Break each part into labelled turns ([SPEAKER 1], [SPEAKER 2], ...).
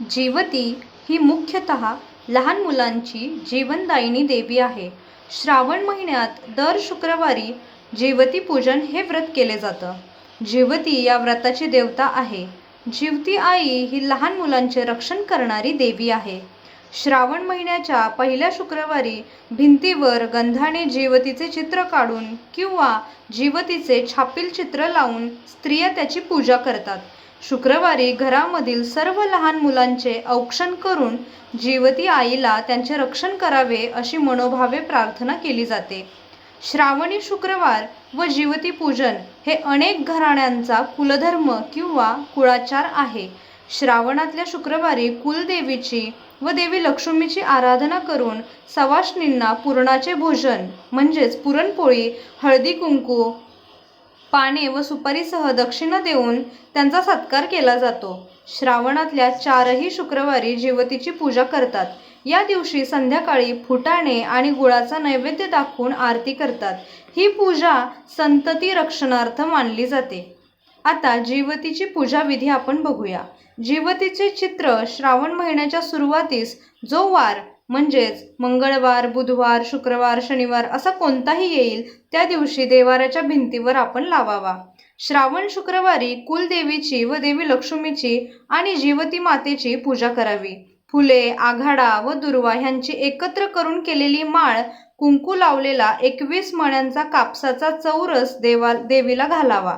[SPEAKER 1] जीवती ही मुख्यतः लहान मुलांची जीवनदायिनी देवी आहे. श्रावण महिन्यात दर शुक्रवारी जेवती पूजन हे व्रत केले जातं. जीवती या व्रताची देवता आहे. जीवती आई ही लहान मुलांचे रक्षण करणारी देवी आहे. श्रावण महिन्याच्या पहिल्या शुक्रवारी भिंतीवर गंधाने जीवतीचे चित्र काढून किंवा जीवतीचे छापील चित्र लावून स्त्रिया त्याची पूजा करतात. शुक्रवारी घरामधील सर्व लहान मुलांचे औक्षण करून जीवती आईला त्यांचे रक्षण करावे अशी मनोभावे प्रार्थना केली जाते. श्रावणी शुक्रवार व जीवती पूजन हे अनेक घराण्यांचा कुलधर्म किंवा कुळाचार आहे. श्रावणातल्या शुक्रवारी कुलदेवीची व देवी लक्ष्मीची आराधना करून सवाष्णींना पुरणाचे भोजन म्हणजेच पुरणपोळी हळदी कुंकू पाने व सुपारीसह दक्षिणा देऊन त्यांचा सत्कार केला जातो. श्रावणातल्या चारही शुक्रवारी जीवतीची पूजा करतात. या दिवशी संध्याकाळी फुटाणे आणि गुळाचा नैवेद्य दाखवून आरती करतात. ही पूजा संतती रक्षणार्थ मानली जाते. आता जीवतीची पूजा विधी आपण बघूया. जीवतीचे चित्र श्रावण महिन्याच्या सुरुवातीस जो वार म्हणजेच मंगळवार बुधवार शुक्रवार शनिवार असा कोणताही येईल त्या दिवशी देवाऱ्याच्या भिंतीवर आपण लावावा. श्रावण शुक्रवारी कुलदेवीची व देवी लक्ष्मीची आणि जीवती मातेची पूजा करावी. फुले आघाडा व दुर्वा ह्यांची एकत्र करून केलेली माळ कुंकू लावलेला एकवीस मण्यांचा कापसाचा चौरस देवा देवीला घालावा.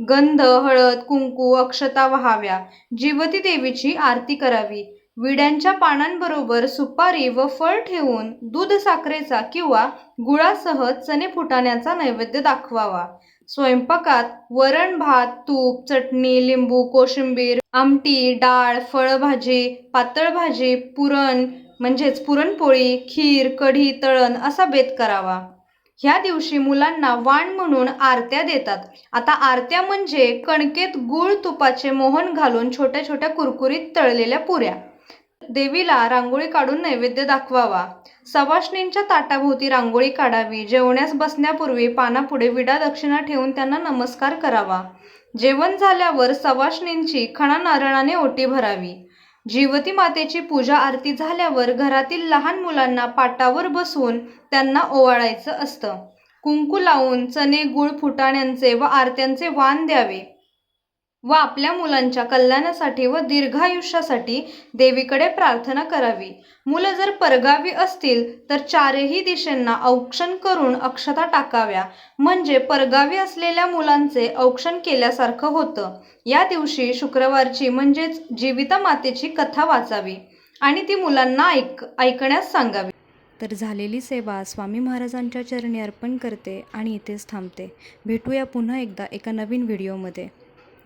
[SPEAKER 1] गंध हळद कुंकू अक्षता व्हाव्या. जीवती देवीची आरती करावी. विड्यांच्या पानांबरोबर सुपारी व फळ ठेवून दूध साखरेचा किंवा गुळासह चणे फुटाण्याचा नैवेद्य दाखवावा. स्वयंपाकात वरण भात तूप चटणी लिंबू कोशिंबीर आमटी डाळ फळभाजी पातळ भाजी पुरण म्हणजेच पुरणपोळी खीर कढी तळण असा बेत करावा. ह्या दिवशी मुलांना वाण म्हणून आरत्या देतात. आता आरत्या म्हणजे कणकेत गुळ तुपाचे मोहन घालून छोट्या छोट्या कुरकुरीत तळलेल्या पुऱ्या. देवीला रांगोळी काढून नैवेद्य दाखवावा. सवाष्णींच्या ताटाभोवती रांगोळी काढावी. जेवण्यास बसण्यापूर्वी पानापुढे विडा दक्षिणा ठेवून त्यांना नमस्कार करावा. जेवण झाल्यावर सवाष्णींची खणा नारळाने ओटी भरावी. जीवती मातेची पूजा आरती झाल्यावर घरातील लहान मुलांना पाटावर बसवून त्यांना ओवाळायचं असतं. कुंकू लावून चणे गुळ फुटाण्यांचे व आरत्यांचे वाण द्यावे. व आपल्या मुलांच्या कल्याणासाठी व दीर्घायुष्यासाठी देवीकडे प्रार्थना करावी. मुलं जर परगावी असतील तर चारही दिशेंना औक्षण करून अक्षता टाकाव्या. म्हणजे परगावी असलेल्या मुलांचे औक्षण केल्यासारखं होतं. या दिवशी शुक्रवारची म्हणजेच जीविता मातेची कथा वाचावी आणि ती मुलांना ऐक ऐकण्यास सांगावी.
[SPEAKER 2] तर झालेली सेवा स्वामी महाराजांच्या चरणी अर्पण करते आणि इथेच थांबते. भेटूया पुन्हा एकदा एका नवीन व्हिडिओमध्ये.